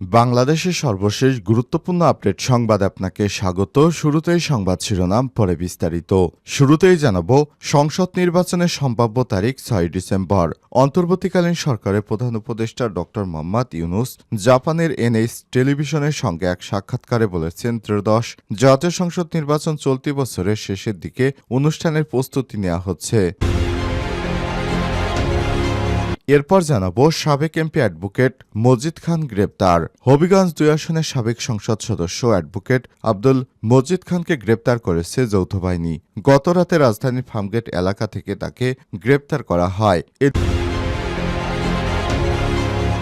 বাংলাদেশের সর্বশেষ গুরুত্বপূর্ণ আপডেট সংবাদ আপনাকে স্বাগত। শুরুতেই সংবাদ শিরোনাম, পরে বিস্তারিত। শুরুতেই জানাব, সংসদ নির্বাচনের সম্ভাব্য তারিখ ছয় ডিসেম্বর। অন্তর্বর্তীকালীন সরকারের প্রধান উপদেষ্টা ড. মোহাম্মদ ইউনুস জাপানের এনএইচ টেলিভিশনের সঙ্গে এক সাক্ষাৎকারে বলেছেন, ত্রয়োদশ জাতীয় সংসদ নির্বাচন চলতি বছরের শেষের দিকে অনুষ্ঠানের প্রস্তুতি নেওয়া হচ্ছে। এরপর জানাব সাবেক এমপি অ্যাডভোকেট মজিদ খান গ্রেপ্তার। হবিগঞ্জ দুই আসনের সাবেক সংসদ সদস্য অ্যাডভোকেট আব্দুল মজিদ খানকে গ্রেপ্তার করেছে যৌথ বাহিনী। গতরাতে রাজধানীর ফার্মগেট এলাকা থেকে তাকে গ্রেপ্তার করা হয়।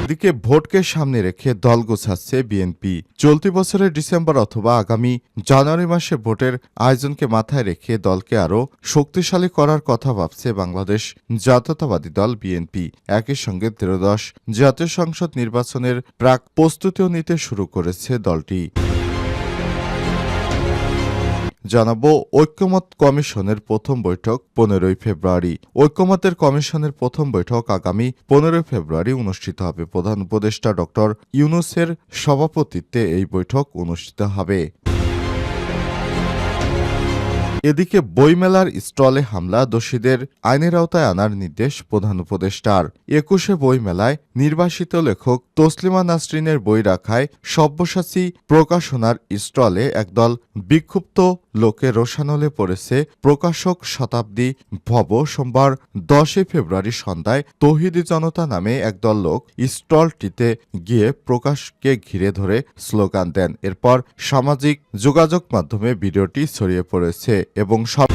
এদিকে ভোটকে সামনে রেখে দল গোছাচ্ছে বিএনপি। চলতি বছরের ডিসেম্বর অথবা আগামী জানুয়ারি মাসে ভোটের আয়োজনকে মাথায় রেখে দলকে আরও শক্তিশালী করার কথা ভাবছে বাংলাদেশ জাতীয়তাবাদী দল বিএনপি। একই সঙ্গে ত্রয়োদশ জাতীয় সংসদ নির্বাচনের প্রাক প্রস্তুতিও নিতে শুরু করেছে দলটি। জানাব ঐক্যমত কমিশনের প্রথম বৈঠক পনেরোই ফেব্রুয়ারি। ঐক্যমতের কমিশনের প্রথম বৈঠক আগামী পনেরোই ফেব্রুয়ারি অনুষ্ঠিত হবে। প্রধান উপদেষ্টা ড ইউনুসের সভাপতিত্বে এই বৈঠক অনুষ্ঠিত হবে। এদিকে বইমেলার স্টলে হামলা, দোষীদের আইনের আওতায় আনার নির্দেশ প্রধান উপদেষ্টার। একুশে বইমেলায় নির্বাসিত লেখক তসলিমা নাসরিনের বই রাখায় সব্যসাচী প্রকাশনার স্টলে একদল বিক্ষুব্ধ লোকে রোশানলে পড়েছে প্রকাশক শতাব্দী ভব সোমবার দশই ফেব্রুয়ারি সন্ধ্যায় তহিদি জনতা নামে একদল লোক স্টলটিতে গিয়ে প্রকাশকে ঘিরে ধরে স্লোগান দেন। এরপর সামাজিক যোগাযোগ মাধ্যমে ভিডিওটি ছড়িয়ে পড়েছে এবং সব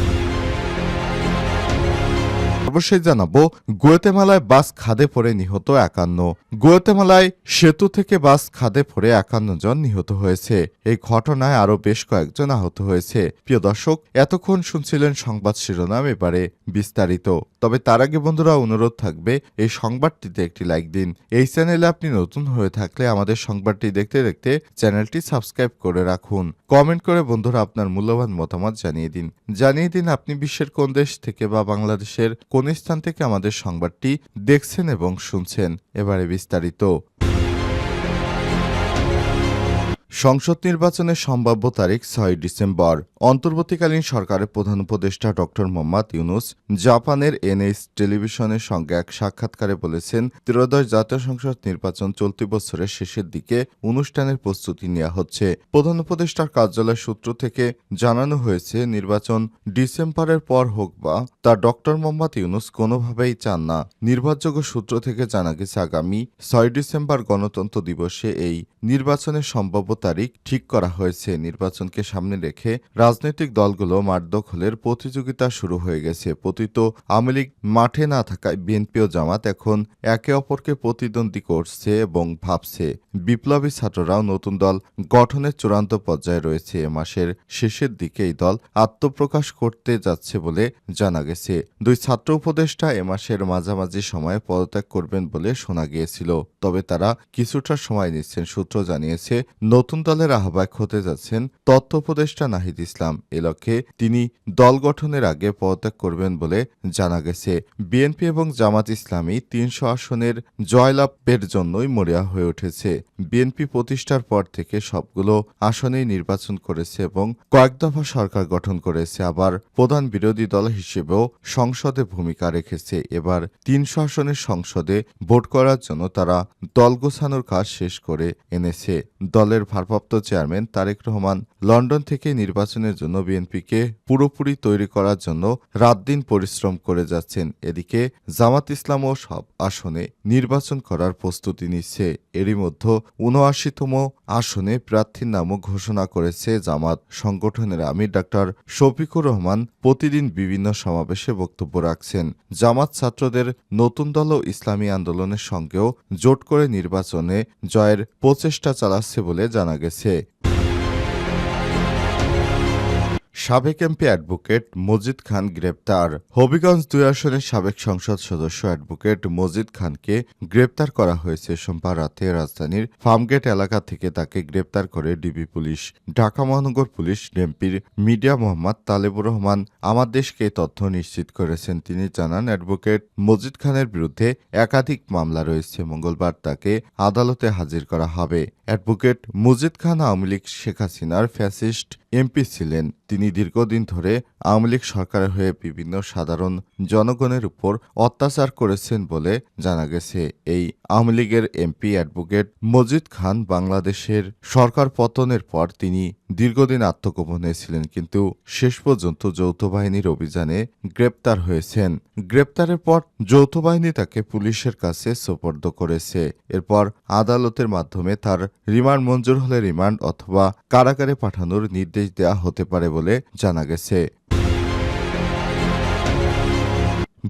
অবশ্যই জানাব, গুয়েতেমালায় বাস খাদে পড়ে নিহত একান্ন। গুয়েতেমালায় সেতু থেকে বাস খাদে পড়ে একান্ন জন নিহত হয়েছে। এই ঘটনায় আরও বেশ কয়েকজন আহত হয়েছে। প্রিয় দর্শক, এতক্ষণ শুনছিলেন সংবাদ শিরোনাম এবারে বিস্তারিত। তবে তার আগে বন্ধুরা, অনুরোধ থাকবে, এই সংবাদটিতে একটি লাইক দিন। এই চ্যানেলে আপনি নতুন হয়ে থাকলে আমাদের সংবাদটি দেখতে দেখতে চ্যানেলটি সাবস্ক্রাইব করে রাখুন। কমেন্ট করে বন্ধুরা আপনার মূল্যবান মতামত জানিয়ে দিন। জানিয়ে দিন আপনি বিশ্বের কোন দেশ থেকে বা বাংলাদেশের কোন স্থান থেকে আমাদের সংবাদটি দেখছেন এবং শুনছেন এবারে বিস্তারিত। সংসদ নির্বাচনের সম্ভাব্য তারিখ ছয় ডিসেম্বর। অন্তর্বর্তীকালীন সরকারের প্রধান উপদেষ্টা ড. মোহাম্মদ ইউনুস জাপানের এনএইচ টেলিভিশনের সঙ্গে এক সাক্ষাৎকারে বলেছেন, ত্রয়োদশ জাতীয় সংসদ নির্বাচন চলতি বছরের শেষের দিকে অনুষ্ঠানের প্রস্তুতি নেওয়া হচ্ছে। প্রধান উপদেষ্টার কার্যালয় সূত্র থেকে জানানো হয়েছে, নির্বাচন ডিসেম্বরের পর হোক বা তা ড. মোহাম্মদ ইউনুস কোনোভাবেই চান না। নির্ভরযোগ্য সূত্র থেকে জানা গেছে, আগামী ছয় ডিসেম্বর গণতন্ত্র দিবসে এই নির্বাচনের সম্ভাব্য তারিখ ঠিক করা হয়েছে। নির্বাচনকে সামনে রেখে রাজনৈতিক দলগুলো মাঠ দখলের প্রতিযোগিতা শুরু হয়ে গেছে। পতিত আওয়ামী লীগ মাঠে না থাকায় বিএনপি ও জামাত এখন একে অপরকে প্রতিদ্বন্দ্বী করছে এবং ভাবছে বিপ্লবী ছাত্ররাও নতুন দল গঠনের চূড়ান্ত পর্যায়ে রয়েছে। এ মাসের শেষের দিকে এই দল আত্মপ্রকাশ করতে যাচ্ছে বলে জানা গেছে। দুই ছাত্র উপদেষ্টা এ মাসের মাঝামাঝি সময়ে পদত্যাগ করবেন বলে শোনা গিয়েছিল। তবে তারা কিছুটা সময় নিচ্ছেন, সূত্র জানিয়েছে। নতুন দলের আহ্বায়ক হতে যাচ্ছেন তথ্য উপদেষ্টা নাহিদ ইসলাম। এ লক্ষ্যে তিনি দল গঠনের আগে পদত্যাগ করবেন বলে জানা গেছে। বিএনপি এবং জামাত ইসলামী তিনশো আসনের জয়লাভের জন্যই মরিয়া হয়ে উঠেছে। বিএনপি প্রতিষ্ঠার পর থেকে সবগুলো আসনেই নির্বাচন করেছে এবং কয়েক দফা সরকার গঠন করেছে। আবার প্রধান বিরোধী দল হিসেবেও সংসদে ভূমিকা রেখেছে। এবার তিনশো আসনের সংসদে ভোট করার জন্য তারা দল গোছানোর কাজ শেষ করে এনেছে। দলের ভারপ্রাপ্ত চেয়ারম্যান তারেক রহমান লন্ডন থেকে নির্বাচনের জন্য বিএনপিকে পুরোপুরি তৈরি করার জন্য রাত দিন পরিশ্রম করে যাচ্ছেন। এদিকে জামাত ইসলামও সব আসনে নির্বাচন করার প্রস্তুতি নিচ্ছে। এরই মধ্যে উনআশিতম আসনে প্রার্থীর নামও ঘোষণা করেছে জামাত সংগঠনের আমির ডাক্তার শফিকুর রহমান। প্রতিদিন বিভিন্ন সমাবেশে বক্তব্য রাখছেন। জামাত ছাত্রদের নতুন দল ও ইসলামী আন্দোলনের সঙ্গেও জোট করে নির্বাচনে জয়ের প্রচেষ্টা চালাচ্ছে বলে জানা গেছে। সাবেক এমপি অ্যাডভোকেট মজিদ খান গ্রেপ্তার। হবিগঞ্জ দুই আসনের সাবেক সংসদ সদস্য অ্যাডভোকেট মজিদ খানকে গ্রেপ্তার করা হয়েছে সোমবার রাতে রাজধানীর ফার্মগেট এলাকা থেকে তাকে গ্রেপ্তার করে ডিবি পুলিশ। ঢাকা মহানগর পুলিশ এমপির মিডিয়া মোহাম্মদ তালেবুর রহমান আমার দেশকে তথ্য নিশ্চিত করেছেন। তিনি জানান, অ্যাডভোকেট মজিদ খানের বিরুদ্ধে একাধিক মামলা রয়েছে। মঙ্গলবার তাকে আদালতে হাজির করা হবে। অ্যাডভোকেট মজিদ খান আওয়ামী লীগ শেখ হাসিনার ফ্যাসিস্ট এমপি ছিলেন। তিনি দীর্ঘদিন ধরে আওয়ামী লীগ সরকারের হয়ে বিভিন্ন সাধারণ জনগণের উপর অত্যাচার করেছেন বলে জানা গেছে। এই আওয়ামী লীগের এমপি অ্যাডভোকেট মজিদ খান বাংলাদেশের সরকার পতনের পর তিনি দীর্ঘদিন আত্মগোপনে ছিলেন কিন্তু শেষ পর্যন্ত যৌথ বাহিনীর অভিযানে গ্রেপ্তার হয়েছেন। গ্রেপ্তারের পর যৌথ বাহিনী তাকে পুলিশের কাছে সোপর্দ করেছে। এরপর আদালতের মাধ্যমে তার রিমান্ড মঞ্জুর হলে রিমান্ড অথবা কারাগারে পাঠানোর নির্দেশ দেওয়া হতে পারে বলে জানা গেছে।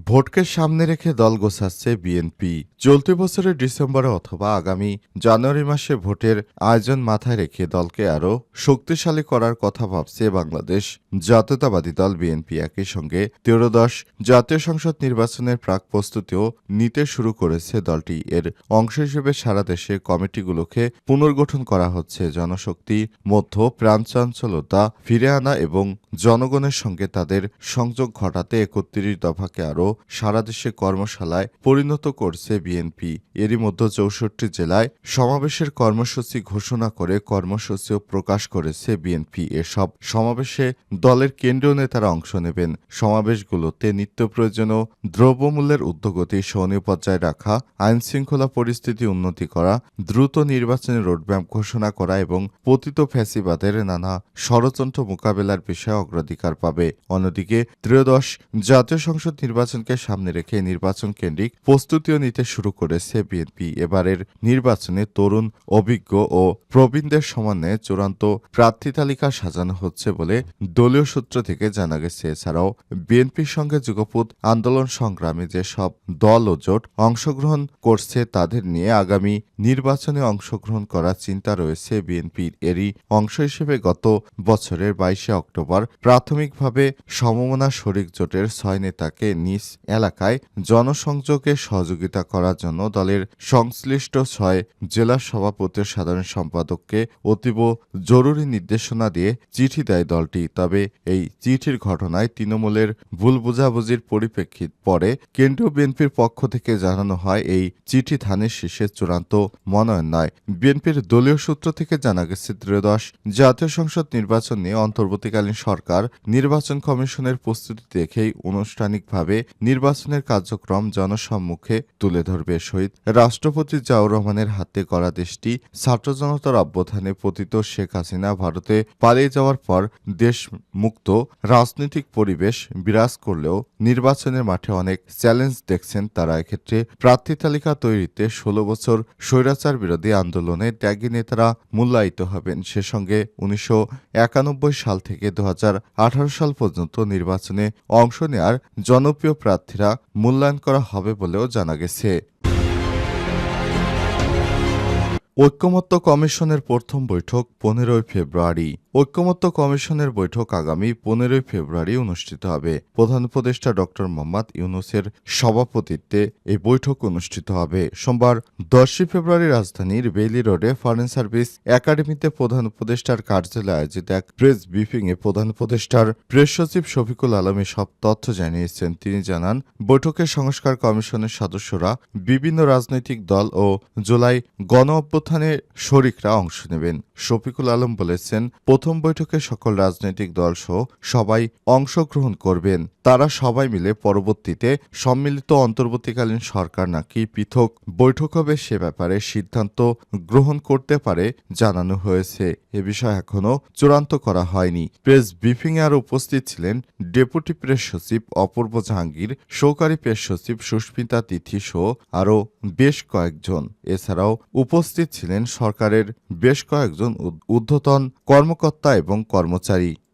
ভোটকে সামনে রেখে দল গোছাচ্ছে বিএনপি। চলতি বছরের ডিসেম্বরে অথবা আগামী জানুয়ারি মাসে ভোটের আয়োজন মাথায় রেখে দলকে আরও শক্তিশালী করার কথা ভাবছে বাংলাদেশ জাতীয়তাবাদী দল বিএনপি। একই সঙ্গে ত্রয়োদশ জাতীয় সংসদ নির্বাচনের প্রাক প্রস্তুতিও নিতে শুরু করেছে দলটি। এর অংশ হিসেবে সারা দেশে কমিটিগুলোকে পুনর্গঠন করা হচ্ছে। জনশক্তি, মধ্য প্রাণচাঞ্চলতা ফিরে আনা এবং জনগণের সঙ্গে তাদের সংযোগ ঘটাতে একত্রিশ দফাকে আরও সারা দেশে কর্মশালায় পরিণত করছে বিএনপি এরই মধ্যে চৌষট্টি জেলায় সমাবেশের কর্মসূচি ঘোষণা করে কর্মসূচিও প্রকাশ করেছে বিএনপি। এসব সমাবেশে দলের কেন্দ্রীয় নেতারা অংশ নেবেন। সমাবেশগুলোতে নিত্য প্রয়োজনীয় দ্রব্যমূল্যের উদ্যোগতি, সহনীয় পর্যায়ে রাখা আইন শৃঙ্খলা পরিস্থিতি উন্নতি করা, দ্রুত নির্বাচনের রোডম্যাপ ঘোষণা করা এবং পতিত ফ্যাসিবাদের নানা ষড়যন্ত্র মোকাবেলার বিষয়ে অগ্রাধিকার পাবে। অন্যদিকে ত্রয়োদশ জাতীয় সংসদ নির্বাচনকে সামনে রেখে নির্বাচন কেন্দ্রিক প্রস্তুতিও নিতে শুরু করেছে বিএনপি। এবারের নির্বাচনে তরুণ, অভিজ্ঞ ও প্রবীণদের সমন্বয়ে চূড়ান্ত প্রার্থী তালিকা সাজানো হচ্ছে বলে দলীয় সূত্র থেকে জানা গেছে। এছাড়াও বিএনপির সঙ্গে যুগপুত আন্দোলন সংগ্রামে যে সব দল ও জোট অংশগ্রহণ করছে, তাদের নিয়ে আগামী নির্বাচনে অংশগ্রহণ করার চিন্তা রয়েছে বিএনপির। এরই অংশ হিসেবে গত বছরের বাইশে অক্টোবর প্রাথমিকভাবে সমমনা শরিক জোটের ছয় নেতাকে নিজ এলাকায় জনসংযোগে সহযোগিতা করার জন্য দলের সংশ্লিষ্ট ছয় জেলা সভাপতি ও সাধারণ সম্পাদককে অতীব জরুরি নির্দেশনা দিয়ে চিঠি দেয় দলটি। তবে এই চিঠির ঘটনায় তৃণমূলের ভুল বোঝাবুঝির পরিপ্রেক্ষিত পরে কেন্দ্রীয় বিএনপির পক্ষ থেকে জানানো হয়, এই চিঠি ধানের শীর্ষে চূড়ান্ত মনোনয়ন নয়। বিএনপির দলীয় সূত্র থেকে জানা গেছে, ত্রয়োদশ জাতীয় সংসদ নির্বাচন নিয়ে অন্তর্বর্তীকালীন সরকার নির্বাচন কমিশনের প্রস্তুতি দেখেই আনুষ্ঠানিকভাবে নির্বাচনের কার্যক্রম জনসম্মুখে তুলে ধরবে শহীদ। রাষ্ট্রপতি জিয়াউর রহমানের হাতে করা দেশটি ছাত্র জনতার অভ্যুত্থানে পতিত শেখ হাসিনা ভারতে পালিয়ে যাওয়ার পর দেশ মুক্ত রাজনৈতিক পরিবেশ বিরাজ করলেও নির্বাচনের মাঠে অনেক চ্যালেঞ্জ দেখছেন তারা। এক্ষেত্রে প্রার্থী তালিকা তৈরিতে ষোলো বছর স্বৈরাচার বিরোধী আন্দোলনে ত্যাগী নেতারা মূল্যায়িত হবেন। সে সঙ্গে উনিশশো একানব্বই সাল থেকে দু হাজার আঠারো সাল পর্যন্ত নির্বাচনে অংশ নেয়ার জনপ্রিয় প্রার্থীরা মূল্যায়ন করা হবে বলেও জানা গেছে। ঐক্যমত্য কমিশনের প্রথম বৈঠক পনেরোই ফেব্রুয়ারি। ঐক্যমত্য কমিশনের বৈঠক আগামী পনেরোই ফেব্রুয়ারি অনুষ্ঠিত হবে। প্রধান উপদেষ্টা ডক্টর মোহাম্মদ ইউনুসের সভাপতিত্বে এই বৈঠক অনুষ্ঠিত হবে। সোমবার দশই ফেব্রুয়ারি রাজধানীর বেইলি রোডে ফরেন সার্ভিস একাডেমিতে প্রধান উপদেষ্টার কার্যালয়ে আয়োজিত এক প্রেস ব্রিফিংয়ে প্রধান উপদেষ্টার প্রেস সচিব শফিকুল আলম সব তথ্য জানিয়েছেন। তিনি জানান, বৈঠকে সংস্কার কমিশনের সদস্যরা বিভিন্ন রাজনৈতিক দল ও জুলাই গণ অভ্যুত্থানে শরিকরা অংশ নেবেন। শফিকুল আলম বলেছেন প্রথম বৈঠকে সকল রাজনৈতিক দল সহ সবাই অংশগ্রহণ করবেন। তারা সবাই মিলে পরবর্তীতে সম্মিলিত অন্তর্বর্তীকালীন সরকার নাকি পৃথক বৈঠক হবে সে ব্যাপারে সিদ্ধান্ত গ্রহণ করতে পারে জানানো হয়েছে। এ বিষয়ে এখনও চূড়ান্ত করা হয়নি। প্রেস ব্রিফিংয়ে আরও উপস্থিত ছিলেন ডেপুটি প্রেস সচিব অপূর্ব জাহাঙ্গীর, সহকারী প্রেস সচিব সুস্মিতা তিথি সহ আরও বেশ কয়েকজন। এছাড়াও উপস্থিত ছিলেন সরকারের বেশ কয়েকজন ঊর্ধ্বতন কর্মকর্তা এবং কর্মচারী